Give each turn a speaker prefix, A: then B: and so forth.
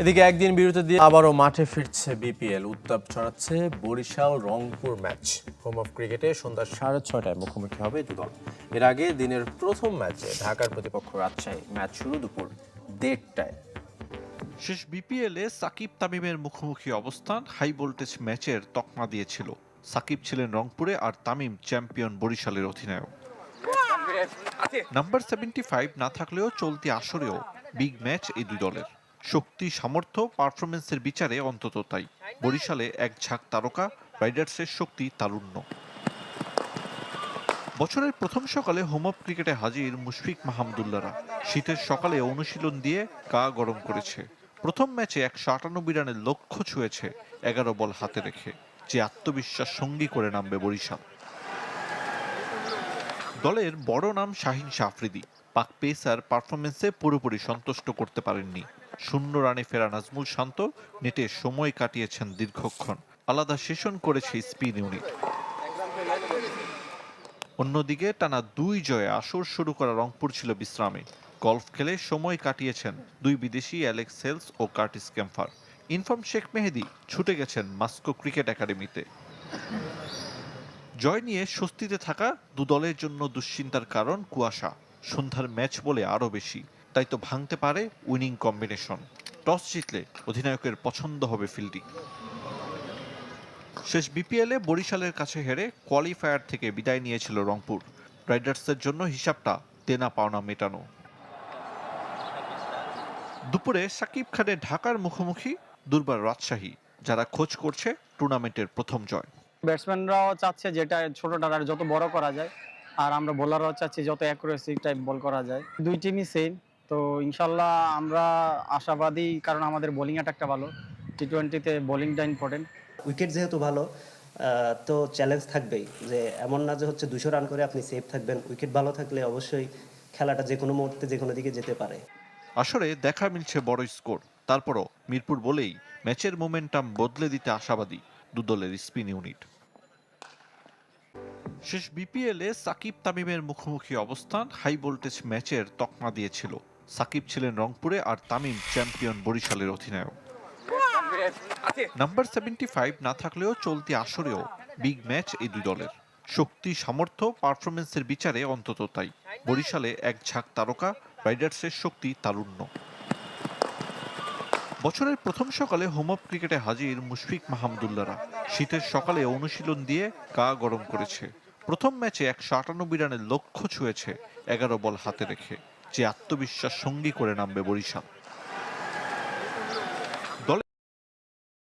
A: এদিকে একদিন বিরতি দিয়ে আবারও মাঠে ফিরছে বিপিএল। উত্তাপ ছড়াচ্ছে Barishal Rangpur match. Home of ক্রিকেটে সন্ধ্যা সাড়ে ছয়টায় মুখোমুখি হবে দু দল। এর আগে দিনের প্রথম ম্যাচে ঢাকার প্রতিপক্ষ রাজশাহী। ম্যাচ শুরু দুপুর দেড়টায়।
B: শেষ বিপিএলে সাকিব তামিমের মুখোমুখি অবস্থান হাই ভোল্টেজ ম্যাচের তকমা দিয়েছিল। সাকিব ছিলেন রংপুরে আর তামিম চ্যাম্পিয়ন বরিশালের অধিনায়ক। নাম্বার সেভেন্টি ফাইভ না থাকলেও চলতি আসরেও বিগ ম্যাচ এই দুই দলের। শক্তি, সামর্থ্য পারফরমেন্সের বিচারে অন্তত তাই। বরিশালে এক ঝাঁক তারকা, রাইডার্সের শক্তি তারুণ্য। বছরের প্রথম সকালে হোম অফ ক্রিকেটে হাজির মুশফিক মাহমুদুল্লাহরা। শীতের সকালে অনুশীলন দিয়ে গা গরম করেছে। প্রথম ম্যাচে একশো আটানব্বই রানের লক্ষ্য ছুঁয়েছে এগারো বল হাতে রেখে। যে আত্মবিশ্বাস সঙ্গী করে নামবে বরিশাল। দলের বড় নাম শাহিন শাহফ্রিদি পাক পেসার পারফরমেন্সে পুরোপুরি সন্তুষ্ট করতে পারেননি। শূন্য রানে ফেরা নাজমুল শান্ত। নেটে সময় কাটিয়েছেন দীর্ঘক্ষণ। আলাদা সেশন করেছে স্পিন ইউনিট। অন্যদিকে টানা দুই জয়ে আসর শুরু করা রংপুর ছিল বিশ্রামে। গলফ খেলে সময় কাটিয়েছেন দুই বিদেশি Alex Hales O Curtis Campher. In form Sheikh Mehedi ছুটে গেছেন মাস্কো ক্রিকেট একাডেমিতে। জয় নিয়ে স্বস্তিতে থাকা দু দলের জন্য দুশ্চিন্তার কারণ কুয়াশা। সন্ধ্যার ম্যাচ বলে আরও বেশি। তাই তো ভাঙতে পারে উইনিং কম্বিনেশন। টস জিতলে অধিনায়কের পছন্দ হবে ফিল্ডিং। শেষ বিপিএলে বরিশালের কাছে হেরে কোয়ালিফায়ার থেকে বিদায় নিয়েছিল রংপুর। রাইডার্সের জন্য হিসাবটা দেনা পাওনা মেটানো। দুপুরে সাকিব খানের ঢাকার মুখোমুখি দুর্বার রাজশাহী, যারা খোঁজ করছে টুর্নামেন্টের প্রথম জয়।
C: ব্যাটসম্যানরাও চাচ্ছে যেটা ছোট আর যত বড় করা যায়, আর আমরা বোলাররাও চাচ্ছি যত অ্যাকুরেসি টাইপ বল করা যায়। দুই টিমই সেম তো ইনশাল্লাহ আমরা আশাবাদী কারণ আমাদের বোলিং অ্যাটাকটা ভালো। টি টোয়েন্টিতে বোলিংটা ইম্পর্টেন্ট
D: উইকেট যেহেতু ভালো তো চ্যালেঞ্জ থাকবেই। যে এমন না যে হচ্ছে দুশো রান করে আপনি সেফ থাকবেন। উইকেট ভালো থাকলে অবশ্যই খেলাটা যে কোনো মুহূর্তে যে কোনো দিকে যেতে পারে।
B: আসরে দেখা মিলছে বড় স্কোর তারপরও মিরপুর বলেই ম্যাচের মোমেন্টাম বদলে দিতে আশাবাদী দুদলের স্পিন ইউনিট শেষ বিপিএলে সাকিব তামিমের মুখোমুখি অবস্থান হাই ভোল্টেজ ম্যাচের তকমা দিয়েছিল। সাকিব ছিলেন রংপুরে আর তামিম চ্যাম্পিয়ন বরিশালের অধিনায়ক। নাম্বার সেভেন্টি ফাইভ না থাকলেও চলতি আসরেও বিগ ম্যাচ এই দুই দলের। শক্তি, সামর্থ্য পারফরমেন্সের বিচারে অন্তত তাই। বরিশালে এক ঝাঁক তারকা রাইডার্সের শক্তি তারুণ্য। বছরের প্রথম সকালে হোম অফ ক্রিকেটে হাজির মুশফিক মাহমুদুল্লাহরা শীতের সকালে অনুশীলন দিয়ে গা গরম করেছে। প্রথম ম্যাচে একশো আটানব্বই রানের লক্ষ্য ছুঁয়েছে এগারো বল হাতে রেখে। যে আত্মবিশ্বাস সঙ্গী করে নামবে বরিশাল।